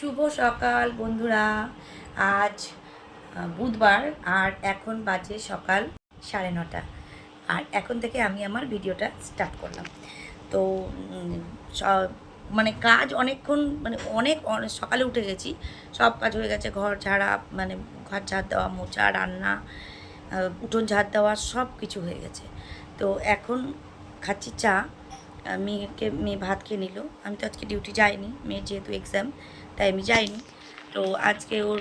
শুভ সকাল বন্ধুরা। আজ বুধবার আর এখন বাজে সকাল সাড়ে নটা। আর এখন থেকে আমি আমার ভিডিওটা স্টার্ট করলাম। তো মানে কাজ অনেকক্ষণ মানে অনেক অনে- সকালে উঠে গেছি। সব কাজ হয়ে গেছে, ঘর ঝাড়া মানে ঘর ঝাড় দেওয়া মোচা রান্না উঠোন ঝাড় দেওয়া, সব কিছু হয়ে গেছে। তো এখন খাচ্ছি চা। মেয়েকে, মেয়ে ভাত খেয়ে নিল। আমি তো আজকে ডিউটি যাইনি, মেয়ের যেহেতু এক্সাম তাই আমি যাইনি। তো আজকে ওর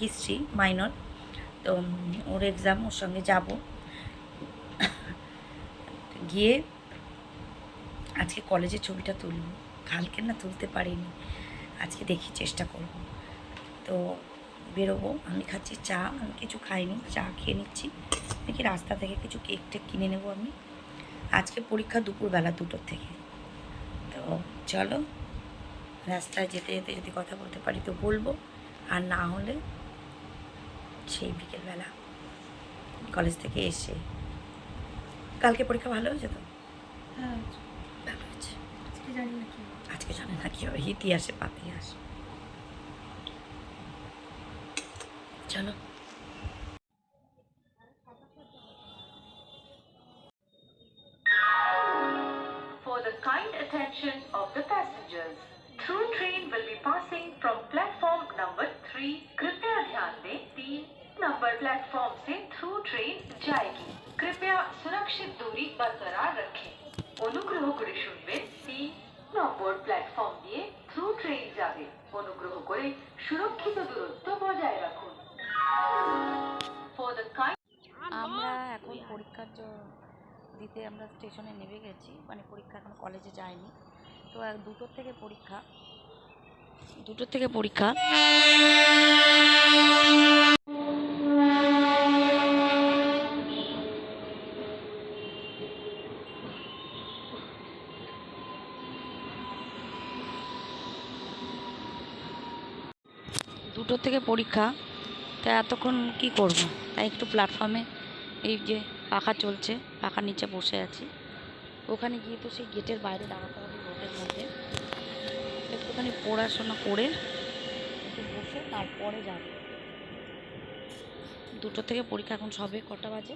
হিস্ট্রি মাইনর তো ওর এক্সাম ওর সঙ্গে যাব। গিয়ে আজকে কলেজের ছবিটা তুলব। কালকে না তুলতে পারিনি। আজকে দেখি, চেষ্টা করব। তো বেরোবো। আমি খাচ্ছি চা। আমি কিছু খাইনি। চা খেয়ে নিচ্ছি। দেখি রাস্তা থেকে কিছু কেক টেক কিনে নেব আমি। আজকে পরীক্ষা দুপুরবেলা দুটোর থেকে। তো চলো। রাস্তায় যেতে যেতে যদি কথা বলতে পারি তো বলব। আর না হলে সেই বিকেলবেলা কলেজ থেকে এসে কালকে পরীক্ষা ভালো হয়েছে তো? হ্যাঁ ভালো হয়েছে। আজকে জানি না কি। আজকে জানে না কী হবে ইতিহাসে পাতিহাস চলো। प्लेटफॉर्म से थ्रू ट्रेन जाएगी कृपया सुरक्षित दूरी बरकरार रखें অনুগ্রহ করে শুনবেন তিন নম্বর প্ল্যাটফর্ম দিয়ে থ্রু ট্রেন যাবে অনুগ্রহ করে সুরক্ষিত দূরত্ব বজায় রাখুন ফর দ্য কাইন্ড আমরা এখন পরীক্ষার জ- দিতে আমরা স্টেশনে নেমে গেছি মানে পরীক্ষা এখন কলেজে যায়নি তো এক দুটোর থেকে পরীক্ষা দুটোর থেকে পরীক্ষা দুটোর থেকে পরীক্ষা তা এতক্ষণ কি করব? তাই একটু প্ল্যাটফর্মে এই যে পাখা চলছে পাখার নিচে বসে আছি। ওখানে গিয়ে তো সেই গেটের বাইরে দাঁড়াতে হবে রোদের মধ্যে। একটুখানি পড়াশোনা করে একটু বসে তারপরে যাব। দুটো থেকে পরীক্ষা এখন সবে কটা বাজে?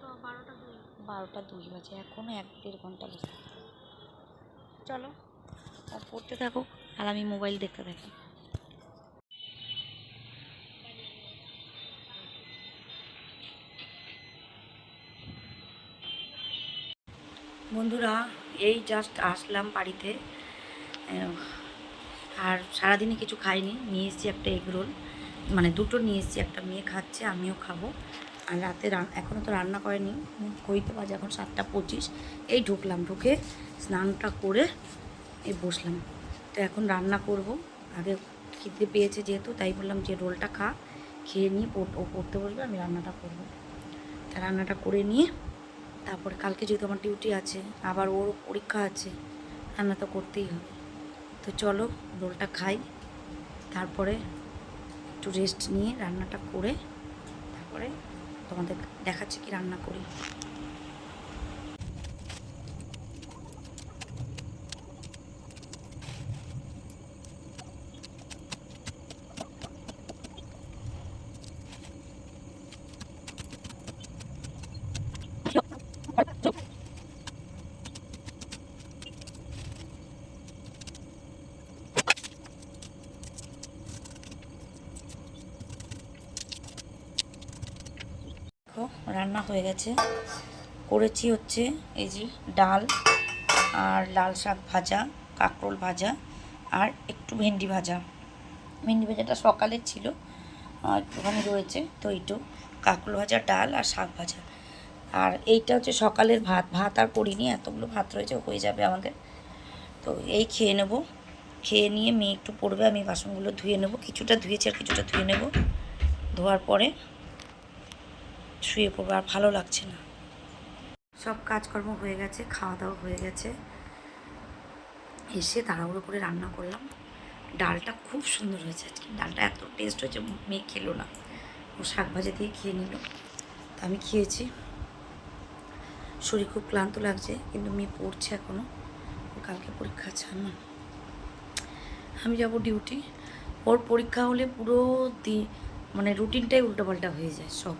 তো বারোটা দুই। বারোটা দুই বাজে এখনও এক দেড় ঘণ্টা বসে। চলো আর পড়তে থাকুক আর আমি মোবাইল দেখতে থাকি। বন্ধুরা, এই জাস্ট আসলাম বাড়িতে। আর সারাদিনে কিছু খাইনি। নিয়ে এসেছি একটা এগ রোল। মানে দুটো নিয়ে এসেছি, একটা মেয়ে খাচ্ছে, আমিও খাব। আর রাতে এখনও তো রান্না করেনি। হইতে বাজে এখন সাতটা পঁচিশ। এই ঢুকলাম, ঢুকে স্নানটা করে এই বসলাম। তো এখন রান্না করব। আগে খিদে পেয়েছে যেহেতু, তাই বললাম যে রোলটা খা। খেয়ে নিয়ে ও পড়তে বসবে, আমি রান্নাটা করব। তা রান্নাটা করে নিয়ে তারপরে কালকে যেহেতু আমার ডিউটি আছে, আবার ওর পরীক্ষা আছে, রান্না তো করতেই হবে। তো চলো, রোলটা খাই, তারপরে একটু রেস্ট নিয়ে রান্নাটা করে তারপরে তোমাদের দেখাচ্ছি কি রান্না করি দেখো রান্না হয়ে গেছে। করেছি হচ্ছে এই যে ডাল আর লাল শাক ভাজা, কাঁকরোল ভাজা আর একটু ভেন্ডি ভাজা। ভেন্ডি ভাজাটা সকালের ছিল ওখানে রয়েছে তো এইটু। কাঁকরোল ভাজা, ডাল আর শাক ভাজা। আর এইটা হচ্ছে সকালের ভাত। ভাত আর করিনি, এতগুলো ভাত রয়েছে, হয়ে যাবে আমাদের। তো এই খেয়ে নেব। খেয়ে নিয়ে মেয়ে একটু পড়বে, আমি বাসনগুলো ধুয়ে নেব। কিছুটা ধুয়েছি আর কিছুটা ধুয়ে নেব। ধোয়ার পরে শুয়ে পড়ব আর ভালো লাগছে না। সব কাজকর্ম হয়ে গেছে খাওয়া দাওয়া হয়ে গেছে। এসে তাড়াহুড়ো করে রান্না করলাম। ডালটা খুব সুন্দর হয়েছে আজকে। ডালটা এত টেস্ট হয়েছে, মেয়ে খেলো না। ও শাক ভাজা দিয়ে খেয়ে নিল। তা আমি খেয়েছি। শরীর খুব ক্লান্ত লাগছে, কিন্তু মেয়ে পড়ছে এখনও কালকে পরীক্ষা আছে আমার আমি যাব ডিউটি ওর পরীক্ষা হলে পুরো দি মানে রুটিনটাই উল্টোপাল্টা হয়ে যায় সব।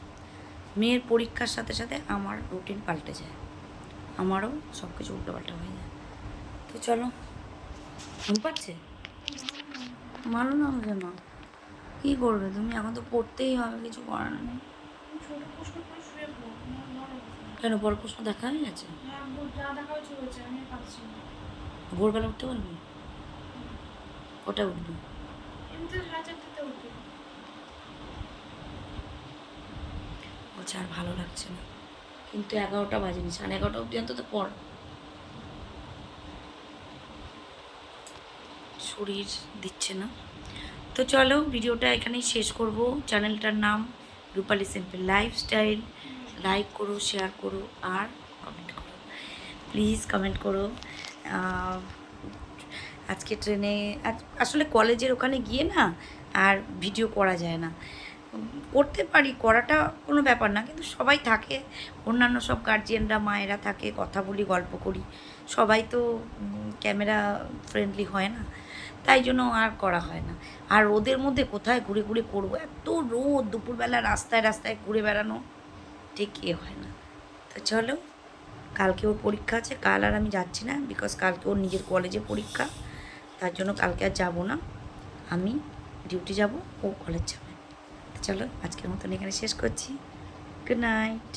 মেয়ের পরীক্ষার সাথে সাথে আমার রুটিন পাল্টে যায়। আমারও সব কিছু উল্টোপাল্টা হয়ে যায়। তো চলো, ঘুম পাচ্ছে? ভালো না। যেন কী করবে তুমি? এখন তো পড়তেই হবে, কিছু করার নেই। কেন বড় প্রশ্ন দেখা হয়ে গেছে? ভোরবেলা উঠতে পারবি? ওটা উঠবি? বলছে আর ভালো লাগছে না। কিন্তু এগারোটা বাজেনি, সাড়ে এগারোটা অবধি অন্তত পর শরীর দিচ্ছে না। তো চলো ভিডিওটা এখানেই শেষ করব। চ্যানেলটার নাম রূপালি সিম্পল লাইফস্টাইল। লাইক করো, শেয়ার করো আর কমেন্ট করো। প্লিজ কমেন্ট করো। আজকে ট্রেনে আসলে কলেজের ওখানে গিয়ে না আর ভিডিও করা যায় না। করতে পারি, করাটা কোনো ব্যাপার না, কিন্তু সবাই থাকে, অন্যান্য সব গার্জিয়ানরা মায়েরা থাকে, কথা বলি, গল্প করি, সবাই তো ক্যামেরা ফ্রেন্ডলি হয় না, তাই জন্য আর করা হয় না, আর রোদের মধ্যে কোথায় ঘুরে ঘুরে করব, এত রোদ, দুপুরবেলা রাস্তায় রাস্তায় ঘুরে বেড়ানো, ঠিক এ হয় না, তো চলো, কালকে ওর পরীক্ষা আছে, কাল আর আমি যাচ্ছি না বিকজ কালকে ওর নিজের কলেজে পরীক্ষা, তার জন্য কালকে আর যাব না, আমি ডিউটি যাব, ও কলেজ যাবে। চলো আজকের মতন এখানে শেষ করছি। Good night